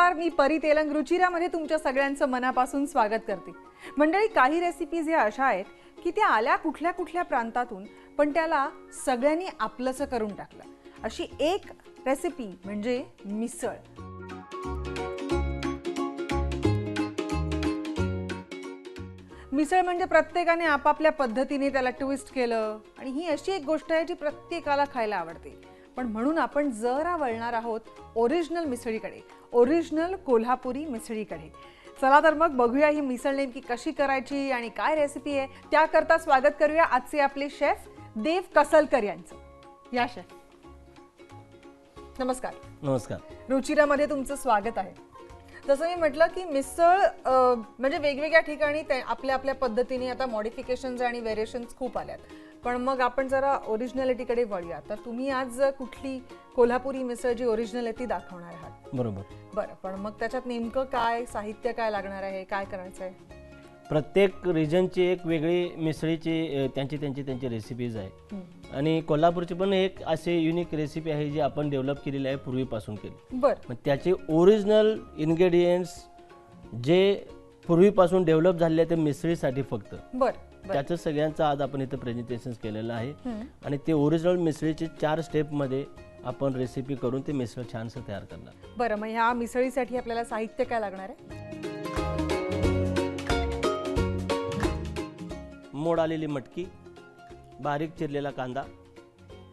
नमस्कार मी परी तेलंग रुचिरामध्ये तुमच्या सगळ्यांचं मनापासून स्वागत करते. मंडळी काही रेसिपीज ह्या अशा आहेत की त्या आल्या कुठल्या कुठल्या प्रांतातून पण त्याला सगळ्यांनी आपलंसं करून टाकलं. अशी एक रेसिपी म्हणजे मिसळ. मिसळ म्हणजे प्रत्येकाने आपापल्या पद्धतीने त्याला ट्विस्ट केलं आणि ही अशी एक गोष्ट आहे जी प्रत्येकाला खायला आवडते. पण म्हणून आपण जरा वळणार आहोत ओरिजिनल मिसळीकडे. ओरिजिनल कोल्हापुरी मिसळीकडे चला तर मग बघूया ही मिसळ नेमकी कशी करायची आणि काय रेसिपी आहे. त्याकरता स्वागत करूया आजचे आपले शेफ देव कसलकर यांचं. या शेफ नमस्कार. नमस्कार. रुचिरामध्ये तुमचं स्वागत आहे. जसं मी म्हटलं की मिसळ म्हणजे वेगवेगळ्या ठिकाणी आपल्या आपल्या पद्धतीने आता मॉडिफिकेशन्स आणि व्हेरिएशन्स खूप आल्यात. पण मग आपण जरा ओरिजिनॅलिटीकडे वळूया. तर तुम्ही आज कुठली कोल्हापुरी मिसळ जी ओरिजिनल आहे ती दाखवणार आहात? बरोबर. बरं पण मग त्याच्यात नेमकं काय साहित्य काय लागणार आहे? काय करायचं आहे प्रत्येक रिजनची एक वेगळी मिसळीची त्यांची त्यांची त्यांची रेसिपीज आहे. आणि कोल्हापूरची पण एक असे युनिक रेसिपी आहे जी आपण डेव्हलप केलेली आहे पूर्वीपासून केली. बरं. मग त्याचे ओरिजिनल इन्ग्रेडियंट्स जे पूर्वीपासून डेव्हलप झालेले आहे ते मिसळीसाठी फक्त. बरं. त्याचं सगळ्यांचं आज आपण इथं प्रेझेंटेशन केलेलं आहे. आणि ते ओरिजिनल मिसळीचे चार स्टेपमध्ये आपण रेसिपी करून ते मिसळ छानसं तयार करणार. बरं मग ह्या मिसळीसाठी आपल्याला साहित्य काय लागणार आहे? मोड आलेली मटकी बारीक चिरलेला कांदा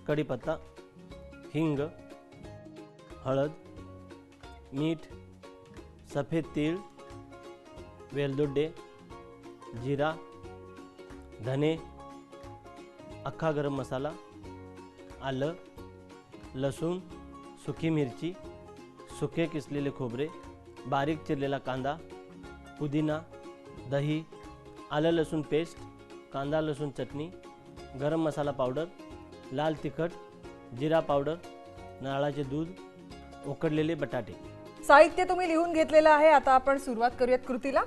कढीपत्ता हिंग हळद मीठ सफेद तीळ वेलदोडे जिरा धने अख्खा गरम मसाला आलं लसूण सुकी मिरची सुके किसलेले खोबरे बारीक चिरलेला कांदा पुदिना दही आलं लसूण पेस्ट कांदा लसूण चटणी गरम मसाला पावडर लाल तिखट जिरा पावडर नारळाचे दूध उकडलेले बटाटे. साहित्य तुम्ही लिहून घेतलेलं आहे. आता आपण सुरुवात करूयात कृतीला.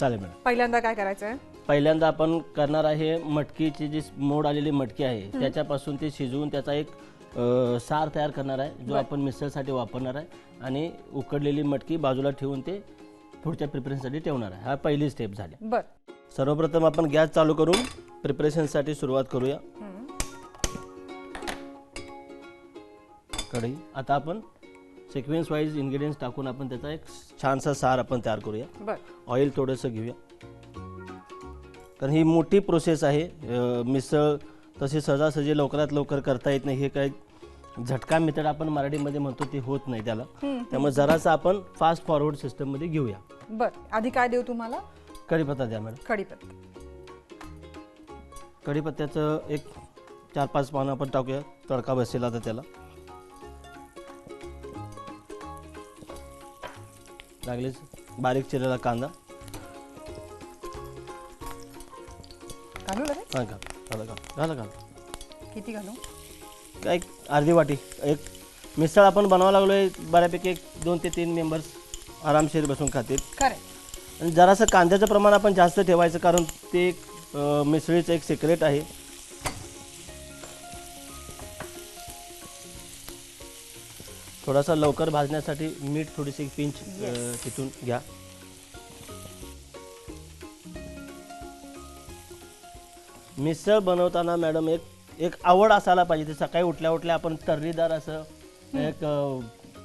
चालेल मॅडम. पहिल्यांदा काय करायचं आहे पहिल्यांदा आपण करणार आहे मटकीची जी मोड आलेली मटकी आहे त्याच्यापासून ते शिजवून त्याचा एक अ, सार तयार करणार आहे जो आपण मिसळसाठी वापरणार आहे आणि उकडलेली मटकी बाजूला ठेवून ते पुढच्या प्रिपरेशनसाठी ठेवणार आहे. हा पहिली स्टेप झाली. बर. सर्वप्रथम आपण गॅस चालू करून प्रिपरेशनसाठी सुरुवात करूया. कढई. आता आपण सिक्वेन्स वाईज इन्ग्रेडियंट्स टाकून आपण त्याचा एक छानसा सार आपण तयार करूया. बर. ऑइल थोडंसं घेऊया. कारण ही मोठी प्रोसेस आहे. मिसळ तशी सहजासहजी लवकरात लवकर करता येत नाही. हे काय झटका मेथड आपण मराठीमध्ये म्हणतो ते होत नाही त्याला. त्यामुळे जरासं आपण फास्ट फॉरवर्ड सिस्टममध्ये घेऊया. बर. आधी काय देऊ तुम्हाला? कढीपत्ता द्या मॅडम. कढीपत्ता. कढीपत्त्याचं एक चार पाच पानं आपण टाकूया. तडका बसेल आता त्याला. लागलेच बारीक चिरलेला कांदा. हा घाल घाला घाला घाला घाला किती घालू? काय एक अर्धी वाटी. एक मिसळ आपण बनवायला लागलो आहे बऱ्यापैकी एक दोन ते तीन मेंबर्स आरामशीर बसून खातील. खरे आणि जरासं कांद्याचं प्रमाण आपण जास्त ठेवायचं कारण ते एक अं, मिसळीचं एक सिक्रेट आहे. थोडासा लवकर भाजण्यासाठी मीठ थोडीशी पिंच तिथून घ्या. मिसळ बनवताना मॅडम एक एक आवड असायला पाहिजे. ते सकाळी उठल्या उठल्या आपण तर्रीदार असं एक अं,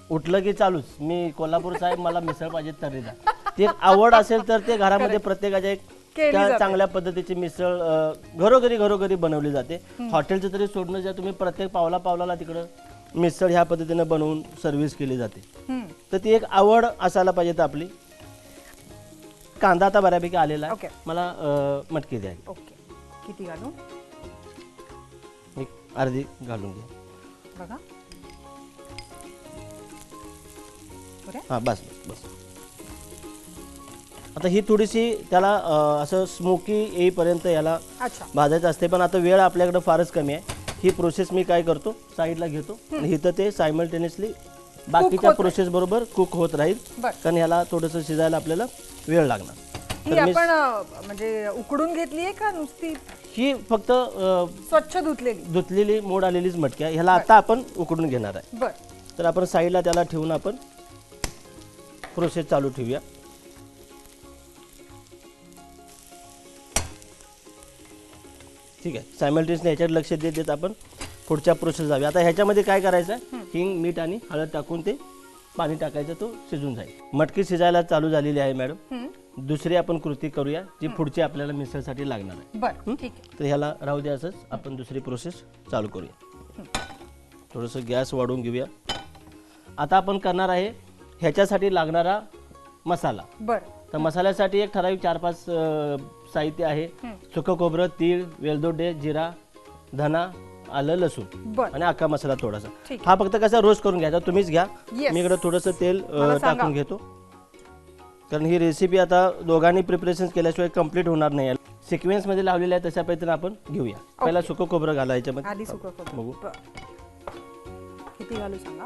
उठलं की चालूच. मी कोल्हापूर साहेब मला मिसळ पाहिजे तर्रीदार. ती एक आवड असेल तर ते घरामध्ये प्रत्येकाच्या एक केली त्या जाते. चांगल्या पद्धतीची मिसळ अं, घरोघरी घरोघरी बनवली जाते. हॉटेलचं तरी सोडणं ज्या तुम्ही प्रत्येक पावला पावलाला तिकडं मिसळ ह्या पद्धतीनं बनवून सर्व्हिस केली जाते. हम्म. तर ती एक आवड असायला पाहिजे तर आपली. कांदा आता बऱ्यापैकी आलेला ओके. आहे मला अं, मटकी द्या ओके किती घालू? एक अर्धी घालून घ्या बघा. पुरे हां बस बस. बस आता ही थोडीशी त्याला अं, असं स्मोकी येईपर्यंत याला अच्छा. भाजायचं असते पण आता वेळ आपल्याकडे फारच कमी आहे. ही प्रोसेस मी काय करतो साईडला घेतो. आणि इथं ते सायमल्टेनियसली बाकीच्या होत प्रोसेस बरोबर कुक होत राहील. बर. कारण ह्याला थोडंसं शिजायला आपल्याला वेळ लागणार. ही आपण अ, म्हणजे उकडून घेतली आहे का नुसती? ही फक्त अं, स्वच्छ धुतलेली. धुतलेली मोड आलेलीच मटकी आहे ह्याला आता आपण उकडून घेणार आहे. बर. तर आपण साईडला त्याला ठेवून आपण प्रोसेस चालू ठेवूया. ठीक आहे. सायमल्टेनियसली ह्याच्यात लक्ष देत देत आपण पुढच्या प्रोसेस जाऊया. आता ह्याच्यामध्ये काय करायचं आहे? हिंग मीठ आणि हळद टाकून ते पाणी टाकायचं तो शिजून जाईल. मटकी शिजायला चालू झालेली आहे मॅडम. हं. दुसरी आपण कृती करूया जी पुढची आपल्याला मिसळसाठी लागणार आहे. बरं ठीक आहे. तर ह्याला राहू द्या असंच आपण दुसरी प्रोसेस चालू करूया. थोडंसं गॅस वाढवून घेऊया. आता आपण करणार आहे ह्याच्यासाठी लागणारा मसाला. बरं. तर मसाल्यासाठी एक ठराविक चार पाच अं, साहित्य आहे. सुकं खोबरं तीळ वेलदोडे जिरा धना आलं लसूण बरं. आणि अख्खा मसाला थोडासा. ठीक. हा फक्त कसा रोस्ट करून घ्यायचा तुम्हीच घ्या. Yes. मी इकडं थोडंसं तेल अं, मला सांगा. टाकून घेतो. कारण ही रेसिपी आता दोघांनी प्रिपरेशन केल्याशिवाय कंप्लीट होणार नाही. सिक्वेन्समध्ये लावलेल्या आहे तशा पद्धतीने आपण घेऊया. पहिला सुकं खोबरं घाला याच्यामध्ये. आधी सुकं खोबरं. बघू. बरं. किती घालू सांगा?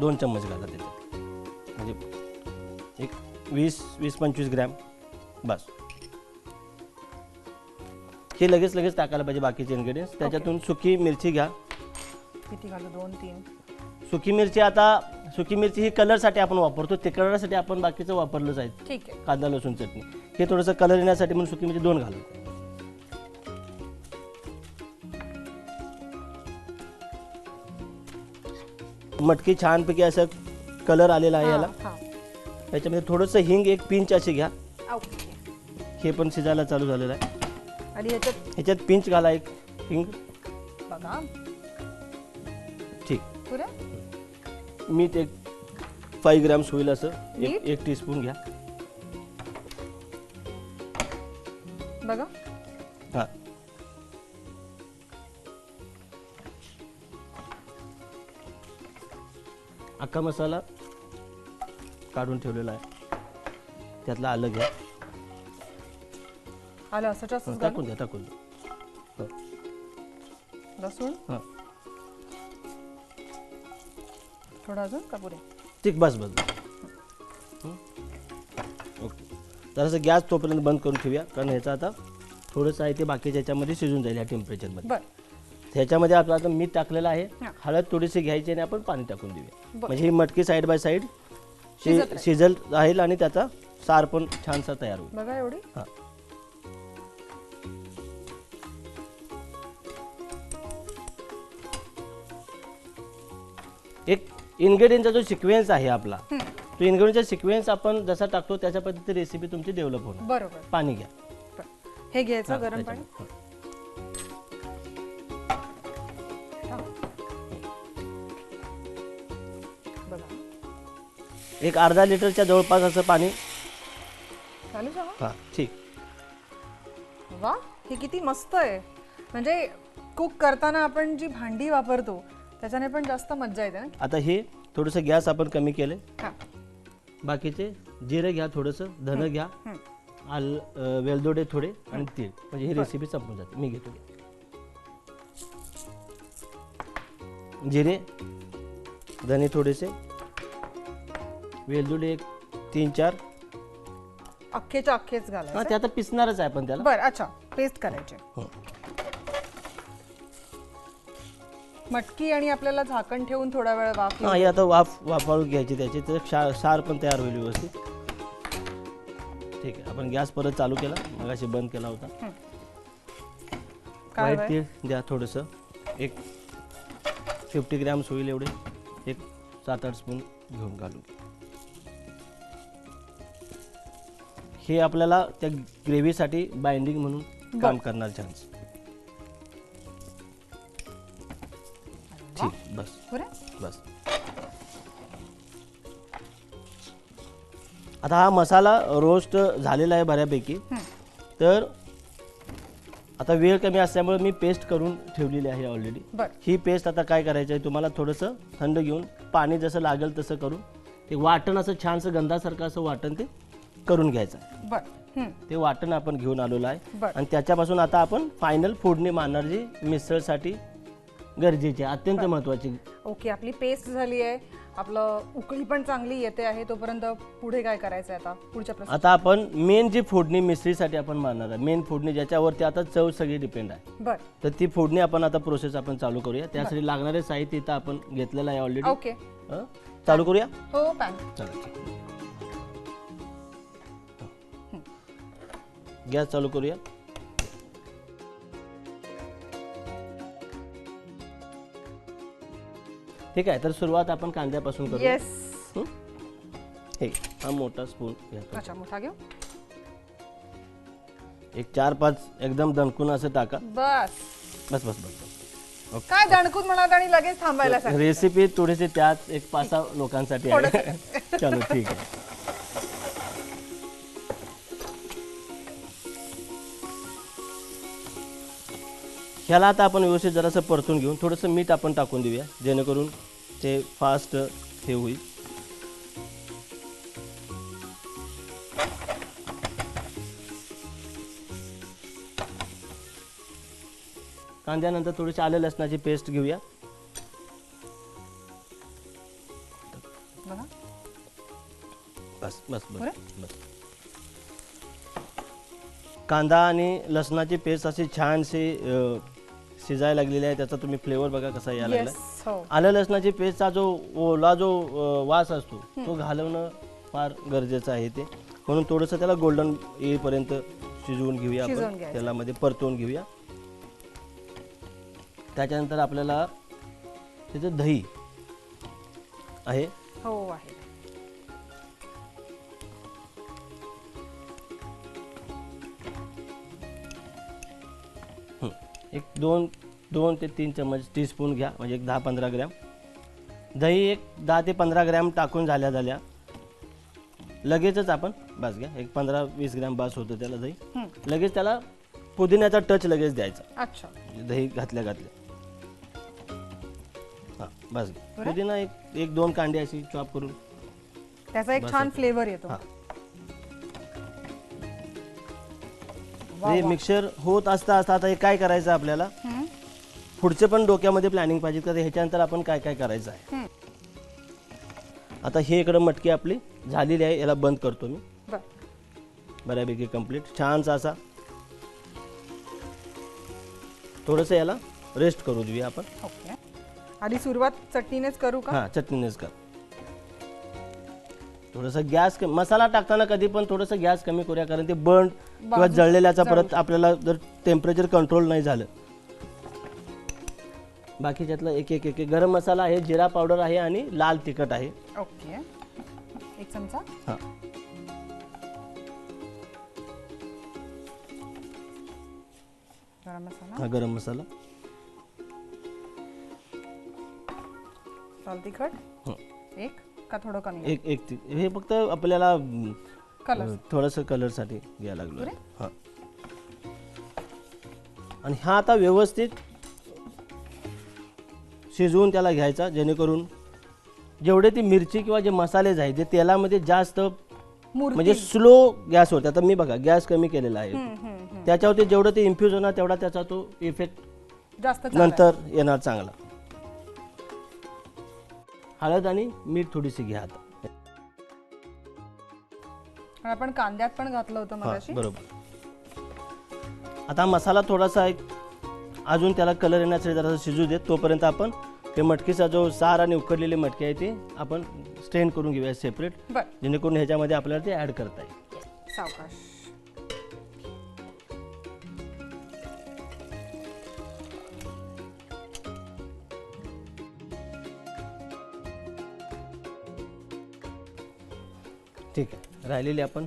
दोन चम्मच घाला त्याच्यात. म्हणजे एक वीस वीस पंचवीस ग्रॅम. बस. हे लगेच लगेच टाकायला पाहिजे बाकीचे इन्ग्रेडियंट्स त्याच्यातून सुकी मिरची घ्या. किती घालू? दोन तीन. सुकी मिरची आता सुकी मिरची ही कलरसाठी आपण वापरतो ते कलरसाठी आपण बाकीचं वापरलंच आहे. ठीक आहे. कांदा लसूण चटणी. हे थोडंसं कलर येण्यासाठी म्हणून सुकी मिरची दोन घालू. मटकी छानपैकी असं कलर आलेला आहे याला. हां. याच्यामध्ये थोडंसं हिंग एक पिंच अशी घ्या. ओके. हे पण शिजायला चालू झालेलं आहे. आणि याच्यात? ह्याच्यात पिंच घाला एक हिंग. बघा. ठीक. मीठ एक फाईव्ह ग्रॅम्स होईल असं. एक मीठ? एक टीस्पून घ्या. बघा. हां. अख्खा मसाला काढून ठेवलेला आहे. त्यातलं आलं घ्या. आलं असं असंच टाकून द्या टाकून द्या. हं, लसूण? हं. थोडं अजून का पुरे ठीक बस बस? ओके. जरासं गॅस तोपर्यंत बंद करून ठेवूया कारण ह्याचं आता थोडंसं आहे ते बाकीच्या ह्याच्यामध्ये शिजून जाईल ह्या टेम्परेचरमध्ये बरं. ह्याच्यामध्ये आपलं आता मीठ टाकलेलं आहे. हां. हळद थोडीशी घ्यायची आणि आपण पाणी टाकून देऊया. बरं. म्हणजे ही मटकी साईड बाय साईड शिजत राहील. शिजल राहील आणि त्याचा सार पण छानसा तयार होईल. बघा एवढी. हां. एक इन्ग्रेडियंटचा जो सिक्वेन्स आहे आपला तो इन्ग्रेडियंटचा सिक्वेन्स आपण जसा टाकतो त्याच्या पद्धती रेसिपी तुमची डेव्हलप होणार. बरोबर. पाणी घ्या. हे घ्यायचं गरम पाणी. त्याच्यामध्ये. बघा. एक अर्धा लिटरच्या जवळपास असं पाणी. चालू हां ठीक. वा हे किती मस्त आहे. म्हणजे कुक करताना आपण जी भांडी वापरतो त्याच्याने पण जास्त मज्जा येते ना? आता हे थोडंसं गॅस आपण कमी केलं हां. बाकीचे जिरे घ्या थोडंसं धन घ्या. हं. आल अ, वेलदोडे थोडे आणि तीळ. म्हणजे ही रेसिपी संपून जाते. मी घेतो. जिरे धने थोडेसे वेलदोडे एक तीन चार. अख्खेच्या अख्खेच हा घालायचे ते आता पिसणारच आहे आपण त्याला. बरं अच्छा. पेस्ट करायचे. हो. मटकी आणि आपल्याला झाकण ठेवून थोडा वेळ वाफ हा हे आता वाफ वाफाळून घ्यायची त्याची तर क्षा सार पण तयार होईल व्यवस्थित. ठीक आहे आपण गॅस परत चालू केला मगाशी बंद केला होता. काय बाय? तीळ द्या थोडंसं. एक फिफ्टी ग्रॅम्स होईल एवढे. एक सात आठ स्पून घेऊन घालू. हे आपल्याला त्या ग्रेव्हीसाठी बाइंडिंग म्हणून काम करणार चान्स बस पुऱ्या बस आता हा मसाला रोस्ट झालेला आहे बऱ्यापैकी. तर आता वेळ कमी असल्यामुळे मी पेस्ट करून ठेवलेली आहे ऑलरेडी बरं. ही पेस्ट आता काय करायचं आहे तुम्हाला थोडंसं थंड घेऊन पाणी जसं लागेल तसं करून ते वाटण असं छानसं गंधासारखं असं वाटण ते करून घ्यायचं आहे. बरं. हं, ते वाटण आपण घेऊन आलेलो आहे. बरं. आणि त्याच्यापासून आता आपण फायनल फोडणी मारणार जी मिसळसाठी गरजेची अत्यंत महत्वाची ओके आपली पेस्ट झाली आहे. आपलं उकळी पण चांगली येते आहे तोपर्यंत पुढे काय करायचं आहे आता? पुढच्या प्रश्न आता आपण मेन जी फोडणी मिसळीसाठी आपण मारणार आहे. मेन फोडणी ज्याच्यावरती आता चव सगळी डिपेंड आहे. बर. तर ती फोडणी आपण आता प्रोसेस आपण चालू करूया. त्यासाठी लागणारे साहित्य इथं आपण घेतलेलं आहे ऑलरेडी ओके. चालू करूया? हो पॅन चला. गॅस चालू करूया. ठीक आहे तर सुरुवात आपण कांद्यापासून करूया. येस हं? हे मोठा स्पून घ्या अच्छा मोठा घेऊ? एक चार पाच एकदम दणकून असं टाका. बस. बस बस बस काय दणकून म्हणत आणि लगेच थांबायला सांग रेसिपी थोडीशी त्यात एक पाच सहा लोकांसाठी आहे. चलो ठीक आहे. ह्याला आता आपण व्यवस्थित जरासं परतून घेऊन थोडंसं मीठ आपण टाकून देऊया जेणेकरून ते फास्ट हे होईल. कांद्यानंतर थोडीशी आलं लसणाची पेस्ट घेऊया. बस बस बस कांदा आणि लसणाची पेस्ट अशी छानशी शिजायला लागलेली आहे त्याचा तुम्ही फ्लेवर बघा कसा यायला लागला येस हो. आलं लसणाची पेस्टचा जो ओला जो अ, वास असतो तो घालवणं फार गरजेचं आहे ते. म्हणून थोडंसं त्याला गोल्डन येईपर्यंत शिजवून घेऊया शिजवून आपण घ्यायचं. त्याला मध्ये परतवून घेऊया. त्याच्यानंतर आपल्याला त्याचं दही आहे. हो आहे. एक दोन दोन ते तीन चम्मच टीस्पून घ्या म्हणजे एक दहा पंधरा ग्रॅम. दही एक दहा ते पंधरा ग्रॅम टाकून झाल्या झाल्या. लगेचच आपण बस घ्या एक पंधरा वीस ग्रॅम बास होतं त्याला दही. लगेच त्याला पुदिन्याचा टच लगेच द्यायचा. अच्छा. म्हणजे दही घातल्या घातल्या. हां बस घ्या. बरं. पुदिना एक एक दोन कांडे अशी चॉप करून. त्याचा एक छान फ्लेवर येतो. हां. हे. मिक्सर होत असता असता आता हे काय करायचं आपल्याला? हं. पुढचे पण डोक्यामध्ये प्लॅनिंग पाहिजे का ह्याच्यानंतर आपण काय काय करायचं आहे? हं. आता हे इकडं मटकी आपली झालेली आहे याला बंद करतो मी. बर. बऱ्यापैकी कंप्लीट छानसा असा. थोडंसं याला रेस्ट करू देऊया आपण. ओके. आधी सुरुवात चटणीनेच करू का? हां चटणीनेच कर. थोडंसं गॅस मसाला टाकताना कधी पण थोडंसं गॅस कमी करूया कारण ते बर्न किंवा जळलेल्याचा परत आपल्याला जर टेम्परेचर कंट्रोल नाही झालं. बाकीच्यातलं एक एक एक एक. गरम मसाला आहे जिरा पावडर आहे आणि लाल तिखट आहे. ओके. एक चमचा. हां. गरम मसाला. हा गरम मसाला. लाल तिखट. हं. एक का थोडं कमी? एक एक ति- हे फक्त आपल्याला कलर थोडंसं कलरसाठी घ्यायला लागलो? हां. आणि हा आता व्यवस्थित शिजवून त्याला घ्यायचा जेणेकरून जेवढे ती मिरची किंवा जे मसाले आहेत ते तेलामध्ये जास्त मूर्ती. म्हणजे स्लो गॅसवरती आता मी बघा गॅस कमी केलेला आहे. त्याच्यावरती जेवढं ते इन्फ्यूज होणार तेवढा त्याचा तो इफेक्ट जास्त चांगलं आहे. नंतर येणार चांगला. हळद आणि मीठ थोडीशी घ्या आता. आणि आपण कांद्यात पण घातलं होतं हा, मगाशी. बरोबर. आता मसाला थोडासा एक अजून त्याला कलर येण्यासाठी जरा शिजू देत तोपर्यंत आपण ते मटकीचा जो सार आणि उकडलेली मटकी आहे ते आपण स्ट्रेन करून घेऊया सेपरेट बर. जेणेकरून ह्याच्यामध्ये आपल्याला ते ऍड करता येईल. सावकाश. ठीक आहे. राहिलेली आपण.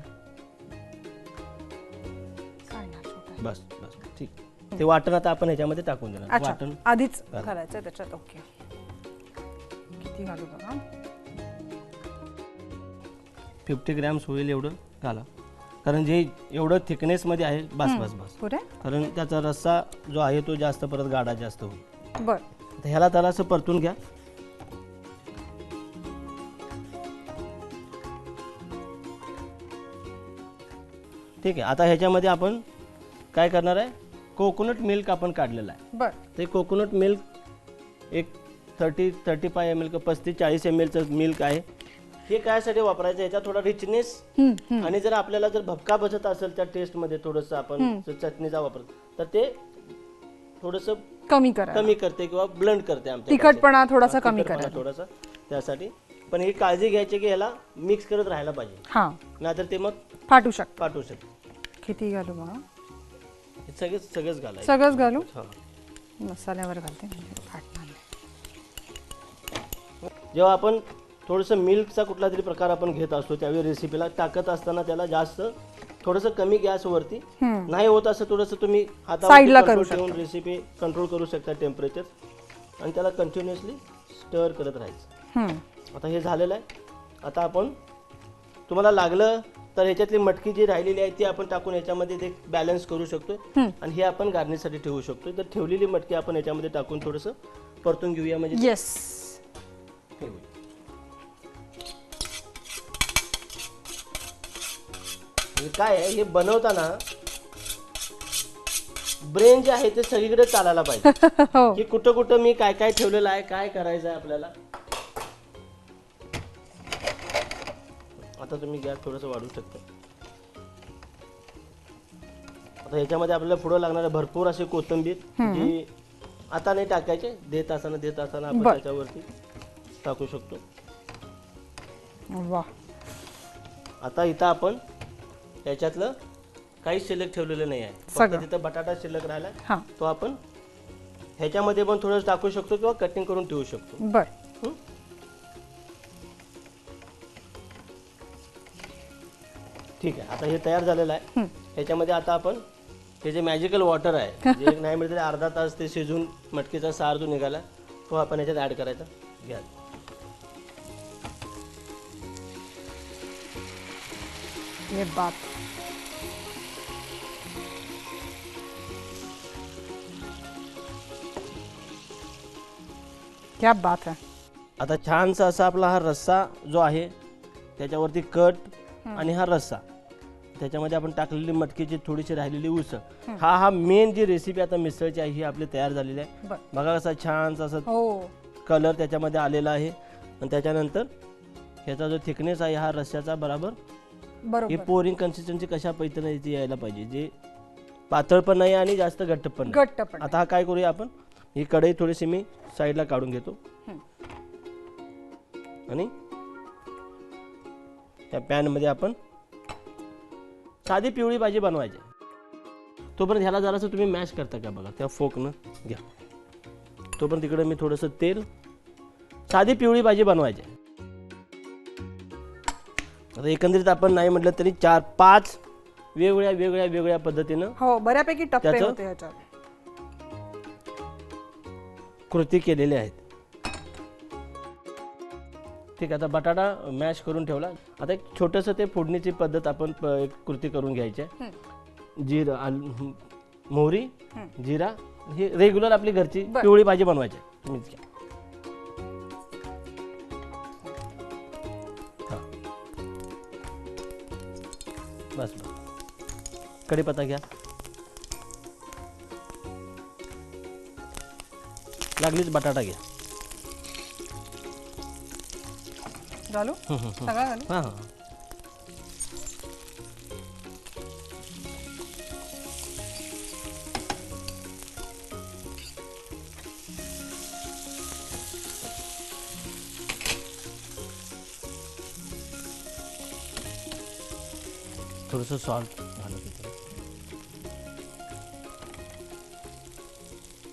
बस बस ठीक. ते वाटण आता आपण ह्याच्यामध्ये टाकून देणार. अच्छा वाटण. आधीच. घालायचं त्याच्यात ओके. किती घालू बघा. फिफ्टी ग्रॅम्स होईल एवढं घाला. कारण जे एवढं थिकनेसमध्ये आहे बस बस बस. पुरे कारण त्याचा रस्सा जो आहे तो जास्त परत गाडा जास्त होईल. बर. ह्याला त्याला असं परतून घ्या. ठीक आहे. आता ह्याच्यामध्ये आपण काय करणार आहे? कोकोनट मिल्क आपण काढलेलं आहे. बर. ते कोकोनट मिल्क एक thirty thirty five M L का पस्तीस चाळीस एम एलचं मिल्क आहे. हे कायसाठी वापरायचं? याच्यात थोडा रिचनेस. आणि जर आपल्याला जर भपका बसत असेल त्या टेस्टमध्ये थोडंसं आपण चटणीचा वापर तर ते थोडंसं कमी करा. कमी करते किंवा ब्लंड करते आमच्या तिखटपणा थोडासा कमी करा थोडासा त्यासाठी. पण ही काळजी घ्यायची की याला मिक्स करत राहायला पाहिजे. नाहीतर ते मग फाटू शकत. पाठवू शकते. किती घालू बघा हे सगळेच सगळंच घालायचं सगळंच घालू हा. मसाल्यावर घालते म्हणजे फाटणार नाही. जेव्हा आपण थोडंसं मिल्कचा कुठला तरी प्रकार आपण घेत असतो त्यावेळी रेसिपीला टाकत असताना त्याला जास्त थोडंसं कमी गॅसवरती हम्म. नाही होत असं थोडंसं तुम्ही Side ला हातावर करू ठेवून रेसिपी कंट्रोल करू शकता टेम्परेचर आणि त्याला कंटिन्युअसली स्टर करत राहायचं हम्म. आता हे झालेलं आहे आता आपण तुम्हाला लागलं तर ह्याच्यातली मटकी जी राहिलेली आहे ती आपण टाकून याच्यामध्ये ते बॅलन्स करू शकतो. आणि हे आपण गार्निशसाठी ठेवू शकतो तर ठेवलेली मटकी आपण याच्यामध्ये टाकून थोडंसं परतून घेऊया म्हणजे येस हे होईल. काय आहे हे बनवताना ब्रेन जे आहे ते सगळीकडे चालायला पाहिजे. हो. की कुठं कुठं मी काय काय ठेवलेलं आहे काय करायचं आहे आपल्याला. आता तुम्ही गॅस थोडंसं वाढवू शकता. आता ह्याच्यामध्ये आपल्याला पुढं लागणारे भरपूर असे कोथिंबीर जी आता नाही टाकायचे देत असताना देत असताना आपण बर. त्याच्यावरती टाकू शकतो. वा आता इथं आपण याच्यातलं काहीच शिल्लक ठेवलेलं नाही आहे. फक्त सगळं. तिथं बटाटा शिल्लक राहिला. हा. तो आपण ह्याच्यामध्ये पण थोडं टाकू शकतो किंवा कटिंग करून ठेवू शकतो. बर. ठीक आहे. आता हे तयार झालेलं आहे. ह्याच्यामध्ये आता आपण हे जे मॅजिकल वॉटर आहे जे एक नाही मिळत अर्धा तास ते शिजून मटकीचा सार जो निघाला तो आपण ह्याच्यात ॲड करायचा. घ्या. ये क्या बात है. आता छानसा असा आपला हा रस्सा जो आहे त्याच्यावरती कट आणि हा रस्सा. त्याच्यामध्ये आपण टाकलेली मटकीची थोडीशी राहिलेली उसळ. हा. हा मेन जी रेसिपी आता मिसळची आहे ही आपली तयार झालेली आहे. बर. बघा कसा छानसा असा हो. कलर त्याच्यामध्ये आलेला आहे. आणि त्याच्यानंतर ह्याचा जो थिकनेस आहे हा रस्स्याचा बराबर. ही बरोबर पोरिंग कन्सिस्टन्सी कशा इथे यायला पाहिजे? जे पातळ पण नाही आणि जास्त घट्ट पण नाही. घट्ट पण आता हा काय करूया आपण? ही कढई थोडीशी मी साईडला काढून घेतो. हं. आणि त्या पॅनमध्ये आपण साधी पिवळी भाजी बनवायची. तोपर्यंत ह्याला जरासं तुम्ही मॅश करता का बघा त्या फोकनं घ्या. तोपर्यंत तिकडे मी थोडंसं तेल साधी पिवळी भाजी बनवायची. आता एकंदरीत आपण नाही म्हटलं तरी चार पाच वेगवेगळ्या वेगवेगळ्या वेगवेगळ्या पद्धतीनं हो बऱ्यापैकी टप्पे त्याचं- होते ह्याच्यात. कृती केलेले आहेत. ठीक आहे आता बटाटा मॅश करून ठेवला. आता एक छोटंसं ते फोडणीची पद्धत आपण प- एक कृती करून घ्यायची आहे. जिरं आल- मोहरी हं. जिरा हे रेग्युलर आपली घरची बरं. पिवळी भाजी बनवायची आहे. तुम्हीच घ्या हा. बस बस कढीपत्ता घ्या लागलीच बटाटा घ्या घालू. सगळं घालू? हां हां. थोडंसं सॉल्ट तिथे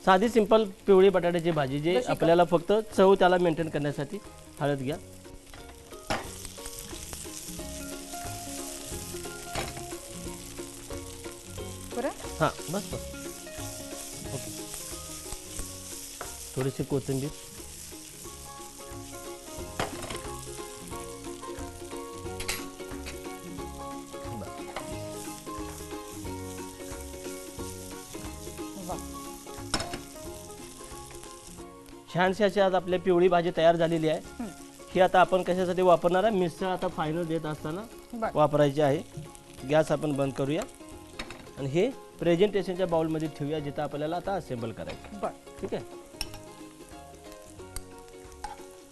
साधी सिंपल पिवळी बटाट्याची भाजी जे? आपल्याला फक्त चव त्याला मेंटेन करण्यासाठी हळद घ्या. बस बस. ओके. थोडीशी कोथिंबीर. छानशी अशी आज आपली पिवळी भाजी तयार झालेली आहे. हं. आता आपण कशासाठी वापरणार आहे? मिसळ आता फायनल देत असताना वापरायची आहे. गॅस आपण बंद करूया. आणि हे प्रेझेंटेशनच्या बाउलमध्ये ठेवूया जिथं आपल्याला आता असेंबल करायचं बर. ठीक आहे?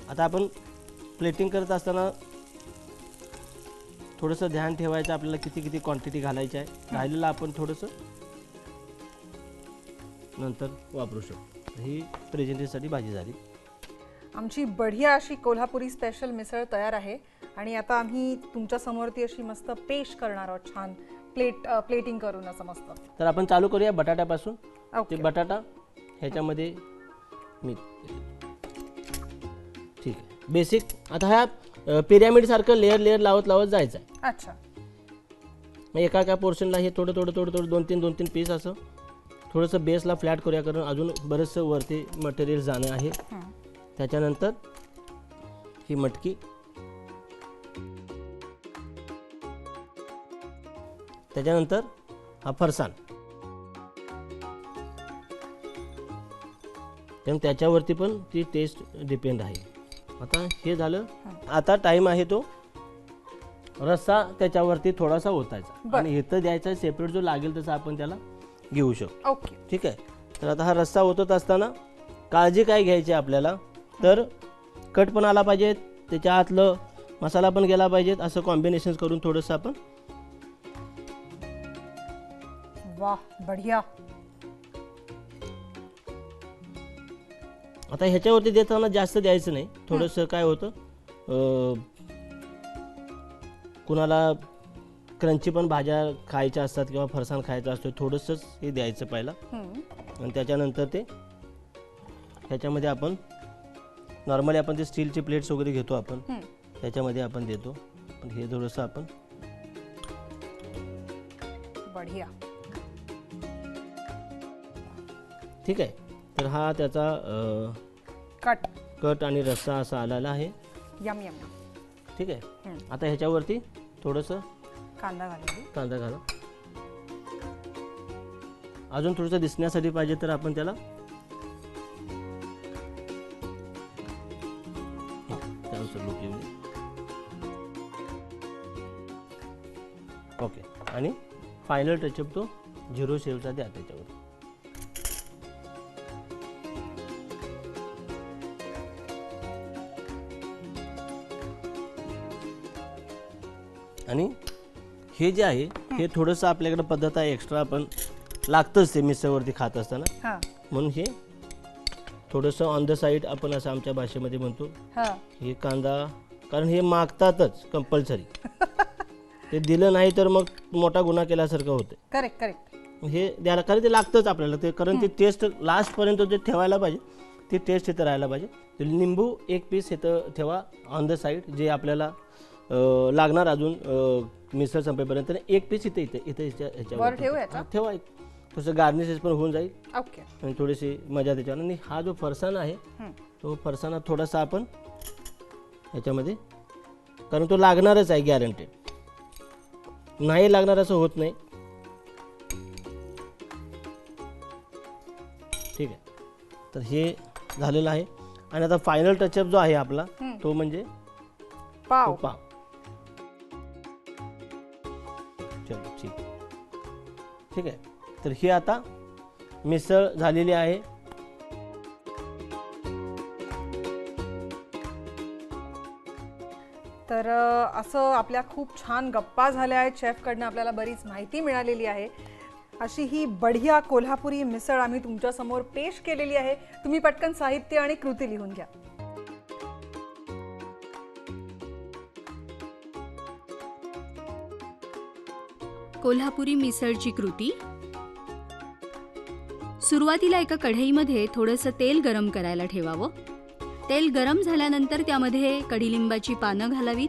आता आपण प्लेटिंग करत असताना थोडंसं ध्यान ठेवायचं आपल्याला किती किती क्वांटिटी घालायची आहे. राहिलेलं आपण थोडंसं नंतर वापरू शकतो. ही प्रेझेंटेशनसाठी भाजी झाली. आमची बढिया अशी कोल्हापुरी स्पेशल मिसळ तयार आहे. आणि आता आम्ही तुमच्यासमोर ती अशी मस्त पेश करणार आहोत छान. प्लेट प्लेटिंग करून असं मस्त. तर आपण चालू करूया बटाट्यापासून. ते ओके. बटाटा ह्याच्यामध्ये मी ठीक आहे. बेसिक आता ह्या पिरॅमिडसारखं लेअर लेअर लावत लावत जायचं आहे. अच्छा. मग एका एका पोर्शनला हे थोडं थोडं थोडं थोडं दोन तीन दोन तीन पीस असं. थोडंसं बेसला फ्लॅट करूया कारण अजून बरंचसं वरती मटेरियल जाणं आहे. हं. त्याच्यानंतर ही मटकी त्याच्यानंतर हा फरसाण त्यामुळे त्याच्यावरती पण ती टेस्ट डिपेंड आहे. आता हे झालं. आता टाईम आहे तो रस्सा त्याच्यावरती थोडासा ओतायचा. आणि इथं द्यायचा सेपरेट जो लागेल तसा आपण त्याला घेऊ शकतो. ओके. ठीक आहे? तर आता हा रस्सा ओतत असताना काळजी काय घ्यायची आपल्याला? तर कट पण आला पाहिजे त्याच्या आतलं मसाला पण गेला पाहिजेत असं कॉम्बिनेशन करून थोडंसं आपण वाह बढिया। आता ह्याच्यावरती देताना जास्त द्यायचं नाही. थोडंसं काय होतं अं, कुणाला क्रंची पण भाज्या खायच्या असतात किंवा फरसाण खायचा असतो थोडंसंच हे द्यायचं पहिला. आणि त्याच्यानंतर ते ह्याच्यामध्ये आपण नॉर्मली आपण ते स्टीलचे प्लेट्स वगैरे घेतो आपण. हं. त्याच्यामध्ये आपण देतो. पण हे थोडंसं आपण बढिया. ठीक आहे. तर हा त्याचा अं, कट. कट आणि रस्सा असा आलेला आहे. यम यम ठीक आहे. आता ह्याच्यावरती थोडंसं कांदा घालून. कांदा घाला. अजून थोडंसं दिसण्यासाठी पाहिजे तर आपण त्याला हा, त्यानुसार look येऊ दे. ओके. आणि फायनल टचअप तो झिरो शेवचा द्या त्याच्यावर. आणि हे जे आहे हे थोडंसं आपल्याकडे पद्धत आहे एक्स्ट्रा आपण लागतंच ते मिसळवरती खात असताना. हां. म्हणून हे थोडंसं ऑन द साईड आपण असं आमच्या भाषेमध्ये म्हणतो. हां. हे कांदा कारण हे मागतातच कंपल्सरी ते दिलं नाही तर मग मोठा गुन्हा केल्यासारखं होतं करेक्ट करेक्ट हे द्यायला कारण ते लागतंच आपल्याला ते कारण ते टेस्ट लास्टपर्यंत जे ठेवायला पाहिजे ती टेस्ट इथं राहायला पाहिजे. लिंबू एक पीस इथं ठेवा ऑन द साईड जे आपल्याला लागणार अजून मिसळ संपेपर्यंत. एक पीस इथे इथे इथे ह्याच्यावर ठेवू. एक. थोडंसं गार्निशेस पण होऊन जाईल. ओके. आणि थोडीशी मजा त्याच्यावर. आणि हा जो फरसाण आहे. तो फरसाणा थोडासा आपण ह्याच्यामध्ये कारण तो लागणारच आहे गॅरंटेड नाही लागणार असं होत नाही. ठीक आहे. तर हे झालेलं आहे. आणि आता फायनल टचअप जो आहे आपला. तो म्हणजे पाव. पाव. ठीक आहे? तर ही आता मिसळ झालेली आहे. तर असं आपल्या खूप छान गप्पा झाल्या आहेत. शेफकडनं आपल्याला बरीच माहिती मिळालेली आहे. अशी ही बढिया कोल्हापुरी मिसळ आम्ही तुमच्यासमोर पेश केलेली आहे. तुम्ही पटकन साहित्य आणि कृती लिहून घ्या. कोल्हापुरी मिसळची कृती? सुरुवातीला एका कढईमध्ये थोडंसं तेल गरम करायला ठेवावं. तेल गरम झाल्यानंतर त्यामध्ये कढीलिंबाची पानं घालावीत.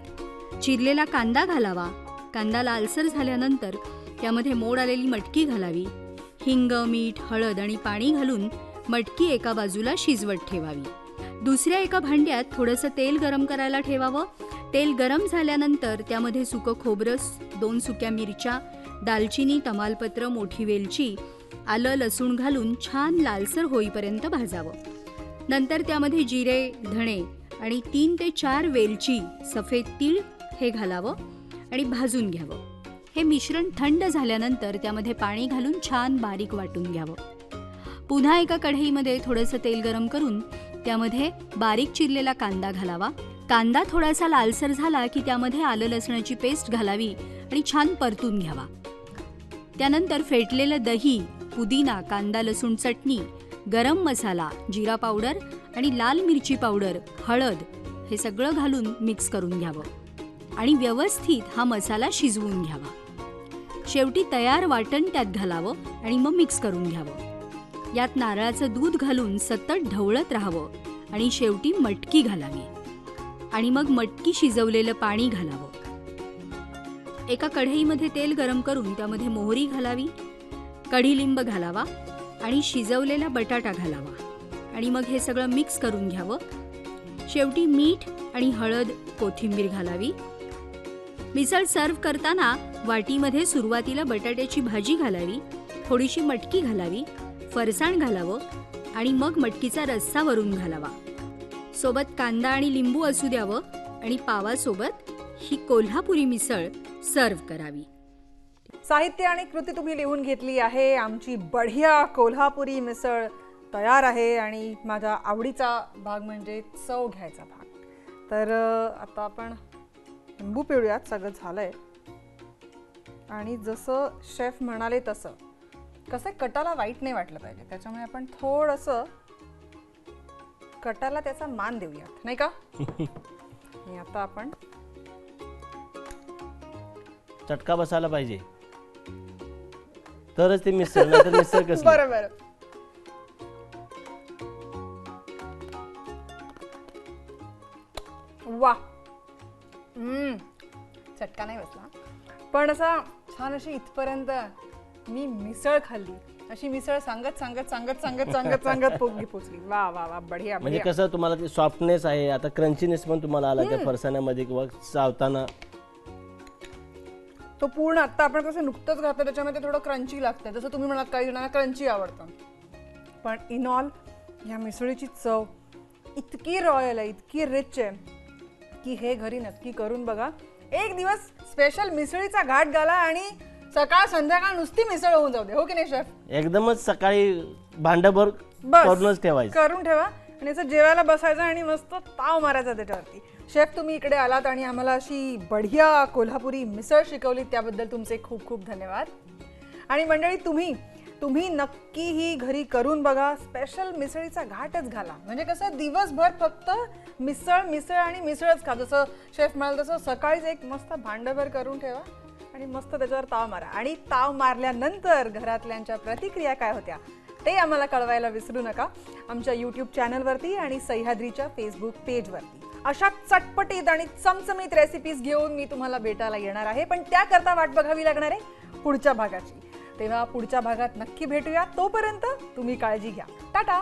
चिरलेला कांदा घालावा. कांदा लालसर झाल्यानंतर त्यामध्ये मोड आलेली मटकी घालावी. हिंग मीठ हळद आणि पाणी घालून मटकी एका बाजूला शिजवत ठेवावी. दुसऱ्या एका भांड्यात थोडंसं तेल गरम करायला ठेवावं. तेल गरम झाल्यानंतर त्यामध्ये सुकं खोबरं दोन सुक्या मिरच्या दालचिनी तमालपत्र मोठी वेलची आलं लसूण घालून छान लालसर होईपर्यंत भाजावं. नंतर त्यामध्ये जिरे धणे आणि तीन ते चार वेलची सफेद तीळ हे घालावं आणि भाजून घ्यावं. हे मिश्रण थंड झाल्यानंतर त्यामध्ये पाणी घालून छान बारीक वाटून घ्यावं. पुन्हा एका कढईमध्ये थोडंसं तेल गरम करून त्यामध्ये बारीक चिरलेला कांदा घालावा. कांदा थोडासा लालसर झाला की त्यामध्ये आलं लसणाची पेस्ट घालावी आणि छान परतून घ्यावा. त्यानंतर फेटलेलं दही पुदिना कांदा लसूण चटणी गरम मसाला जिरा पावडर आणि लाल मिरची पावडर हळद हे सगळं घालून मिक्स करून घ्यावं आणि व्यवस्थित हा मसाला शिजवून घ्यावा. शेवटी तयार वाटण त्यात घालावं आणि मग मिक्स करून घ्यावं. यात नारळाचं दूध घालून सतत ढवळत राहावं आणि शेवटी मटकी घालावी आणि मग मटकी शिजवलेलं पाणी घालावं. एका कढईमध्ये तेल गरम करून त्यामध्ये मोहरी घालावी कढीलिंब घालावा आणि शिजवलेला बटाटा घालावा. आणि मग हे सगळं मिक्स करून घ्यावं. शेवटी मीठ आणि हळद कोथिंबीर घालावी. मिसळ सर्व करताना वाटीमध्ये सुरुवातीला बटाट्याची भाजी घालावी थोडीशी मटकी घालावी फरसाण घालावं आणि मग मटकीचा रस्सा वरून घालावा. सोबत कांदा आणि लिंबू असू द्यावं आणि पावासोबत ही कोल्हापुरी मिसळ सर्व करावी. साहित्य आणि कृती तुम्ही लिहून घेतली आहे. आमची बढिया कोल्हापुरी मिसळ तयार आहे आणि माझा आवडीचा भाग म्हणजे चव घ्यायचा भाग. तर आता आपण लिंबू पिळूयात सगळं झालंय. आणि जसं शेफ म्हणाले तसं कसं कटाला वाईट नाही वाटलं पाहिजे. त्याच्यामुळे आपण थोडंसं कटाला त्याचा मान देऊयात. नाही का? आणि आता आपण चटका बसायला पाहिजे. तरच ते मिसळ नाही तर मिसळ कसं बरं बरं. वा. हम्म. चटका नाही बसला. पण असा छान अशी इथपर्यंत मी मिसळ खाल्ली. अशी मिसळ सांगत सांगत सांगत सांगत सांगत सांगत पोगली पोचली. वा वा वा. बढिया म्हणजे बढिया. कसं तुम्हाला ते सॉफ्टनेस आहे आता क्रंचीनेस पण तुम्हाला आला त्या फरसाण्यामध्ये किंवा चावताना. तो पूर्ण आता आपण कसं नुकतंच घातलं त्याच्यामध्ये थोडं क्रंची लागतं जसं तुम्ही म्हणाल काही जणांना क्रंची आवडतं. पण इन ऑल ह्या मिसळीची चव इतकी रॉयल आहे इतकी रिच आहे की हे घरी नक्की करून बघा. एक दिवस स्पेशल मिसळीचा घाट घाला आणि सकाळ संध्याकाळ नुसती मिसळ होऊन जाऊ दे. हो की नाही शेफ एकदमच सकाळी भांडभर बस. करूनच ठेवायचं. करून ठेवा. आणि असं जेवायला बसायचं आणि मस्त ताव मारायचा त्याच्यावरती. शेफ तुम्ही इकडे आलात आणि आम्हाला अशी बढिया कोल्हापुरी मिसळ शिकवली त्याबद्दल तुमचे खूप खूप धन्यवाद. आणि मंडळी तुम्ही तुम्ही नक्की ही घरी करून बघा स्पेशल मिसळीचा घाटच घाला. म्हणजे कसं दिवसभर फक्त मिसळ मिसळ आणि मिसळच खा. जसं शेफ म्हणाल तसं सकाळीच एक मस्त भांडभर करून ठेवा आणि मस्त त्याच्यावर ताव मारा. आणि ताव मारल्यानंतर घरातल्यांच्या प्रतिक्रिया काय होत्या ते आम्हाला कळवायला विसरू नका आमच्या यूट्यूब चॅनलवरती आणि सह्याद्रीच्या फेसबुक पेजवरती अशा चटपटीत आणि चमचमीत रेसिपीज घेऊन मी तुम्हाला भेटायला येणार आहे. पण त्याकरता वाट बघावी लागणार आहे पुढच्या भागाची. तेव्हा पुढच्या भागात नक्की भेटूया. तोपर्यंत तुम्ही काळजी घ्या. टाटा!